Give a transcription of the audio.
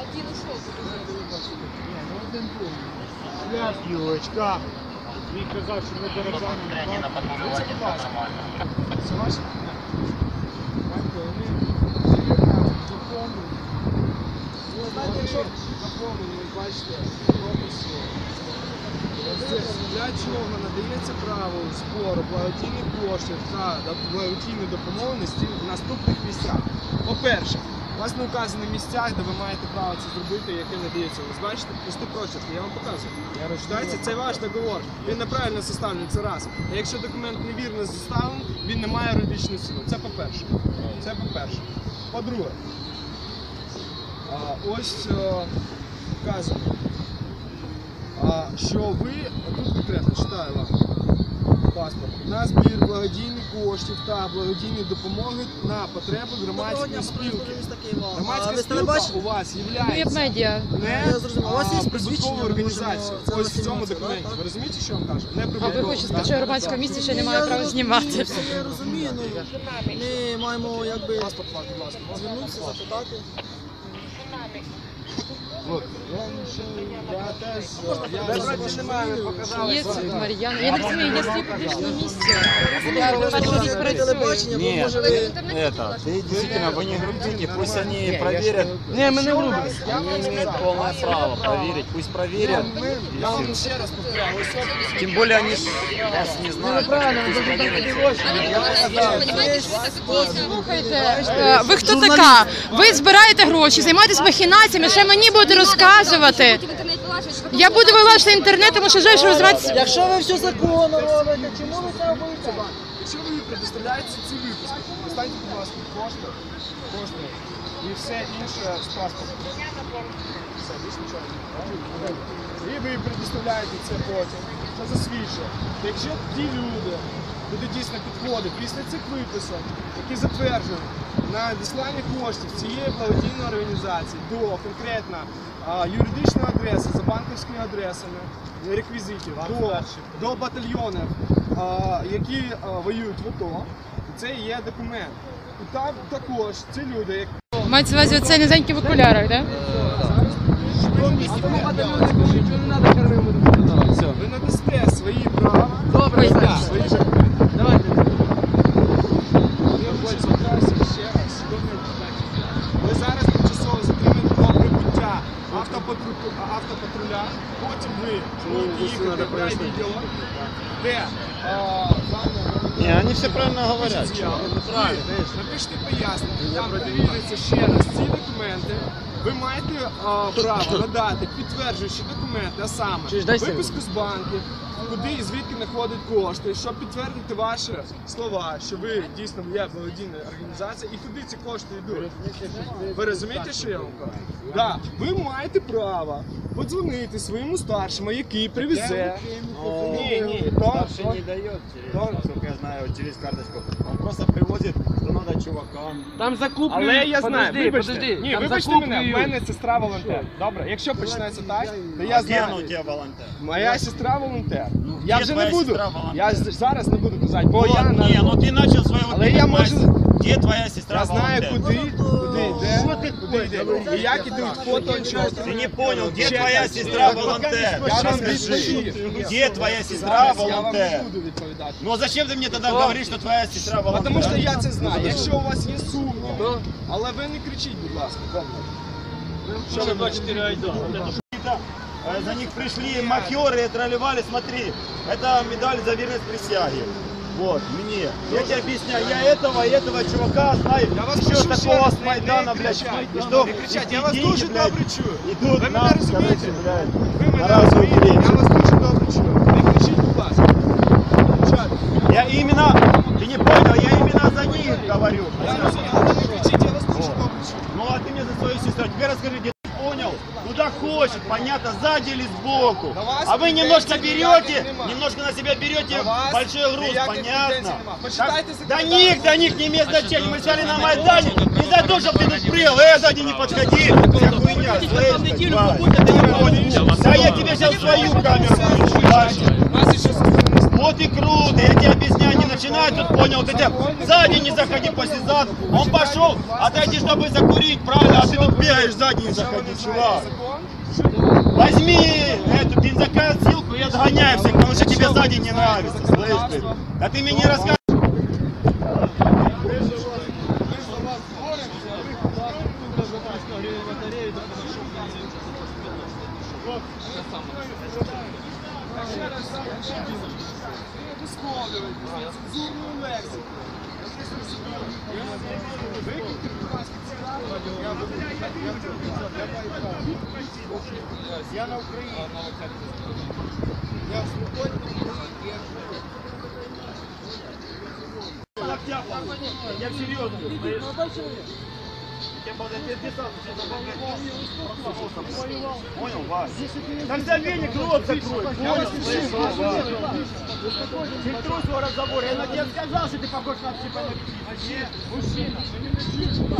Один ушел. Пляж Юрочка. Він казав, що ми дорожаємо. Трені на патрулюванні все нормально. Це ваші? Бачите, вони заповнені. Ви знаєте, якщо заповнені, ви бачите, прописи. Для чого надається право збору благодійних коштів та благодійної допомоги в наступних місцях. По-перше, у вас не вказані місця, де ви маєте право це зробити, яке надається. Ви бачите, пусти прочерк, я вам показую. Читається, це ваш договор. Він неправильно составлений, це раз. А якщо документ невірно составлений, він не має юридичної сили. Це по-перше. Це по-перше. По-друге, ось е, вказано, що ви, тут конкретно читаю вам паспорт, на збір благодійних коштів та благодійної допомоги на потреби громадської спілки. Громадська спілка у вас є медіа. не прибутковою організацією. Ось в цьому документі. Ви розумієте, що я вам кажу? Не А ви хочете сказати, що громадське місце ще Ні, немає я права знімати. Я розумію, ну ми маємо якби Паспорт, будь ласка. звернутися, запитати. Є тут Мар'яна. Я не розумію, я стою в публічному місці. Я перший рік працюю. телебачення, бо Нет, може ви... это, ты действительно, вы не грубите, пусть они проверят. Не, ми не грубимо. Они имеют полное право проверить, пусть проверят. Я вам ще раз повторяю, ось це Тем более они ж вас не знают. Пусть проверят. Слухайте, е, ви хто така? Ви збираєте гроші, займаєтесь махінаціями, ще мені будете розказувати. Я буду вилажити інтернет, тому що вже що розвиватися. Якщо ви все законно робите, чому ви це робите? Якщо ви предоставляєте ці випуск, достаньте, будь ласка, кошти, кошти і все інше з паспортом. Не. І ви предоставляєте це потім. Це засвідчує. Якщо ті люди будуть дійсно підходити після цих виписок, які затверджені на надіслання коштів цієї благодійної організації до конкретно юридичної адреси за банківськими адресами, реквізитів, до, до батальйонів, які воюють в АТО, це є документ. І там також ці люди, Мається на увазі оцей низенький в окулярах, так? ви надасте свої права, Добре, свої. Давайте. Ви зараз тимчасово затримані до прибуття автопатру- автопатруля, потім ви будете їхати в райвідділ, де Не, они все правильно говорят. Напишіть пояснення, там перевіриться ще раз ці документи. Ви маєте а, право надати підтверджуючі документи, а саме виписку з банків, куди і звідки надходять кошти, щоб підтвердити ваші слова, що ви дійсно є благодійна організація і куди ці кошти йдуть. Ви розумієте, що я вам кажу? Да. Ви маєте право подзвонити своєму старшому, який привезе. Ні, ні, то, Старший не дает, через, насколько я знаю, через карточку. Он просто привозит, что надо чувакам. Там закуплю. Але я знаю, вибачте, подожди. ні, там вибачте мене, в мене сестра волонтер. Добре, якщо почнеться так, то я Где он у знаю. тебя волонтер? Моя сестра волонтер. Ну, Я де вже твоя не буду. сестра волонтер? Я з- зараз не буду казати, бо Вот, я на не, ну ты начал свою вот Але эту я мазь. можу- Где твоя сестра я знаю, волонтер? куди, куди йде, куди йде, і як ідуть фото отчети. Ты не понял, где Ще твоя раз. сестра Я волонтер? вам Расскажи. відповім. Где твоя сестра Зараз я вам не волонтер? буду відповідати. Ну а зачем ты мне тогда говоришь, что твоя сестра волонтер? Тому що я це знаю. Якщо у вас є сумніви, але ви не кричіть, будь ласка. Що ви бачите? Какие-то, э, За них пришли мафиоры и тролливали, смотри, это медаль за верность присяге. Вот, мне. Я тебе объясняю, я этого, этого чувака знаю, Я вас еще прошу ще такого раз с не- Майдана, не блядь, кричать, и что, не кричать, эти я вас деньги, дуже блядь, добре чую. Идут Ви мене нам, розумієте? короче, блядь, Ви на мене разовую розумієте? Я встречу. вас понятно, сзади или сбоку. А вы немножко берете, немножко на себя берете большой груз, понятно? Да законодательство. них, до них не имеет значения. Мы стали на Майдане, не за то, чтобы ты тут прыгал, э, сзади не подходи. Вся хуйня, слышишь, тварь. Да я тебе сейчас свою камеру включу, Вот и круто, я тебе объясняю, не начинай тут, понял, вот эти, сзади не заходи после зад, он пошел, отойди, чтобы закурить, правильно, а ты тут бегаешь, сзади не заходи, чувак. Возьми эту бензокосилку и отгоняй всех, потому что тебе сзади не нравится, слышь ты? Да ты мне не рассказывай. Висловлювати цензурну лексику. Викиньте, будь ласка, ці Я на Україні. Я Я серьезно, Я Понял, Вась? Тогда веник рот закрой? Фильтруй свой разговор, я на тебе сказал, что ты похож на на Мужчина, ви не кричіть, будь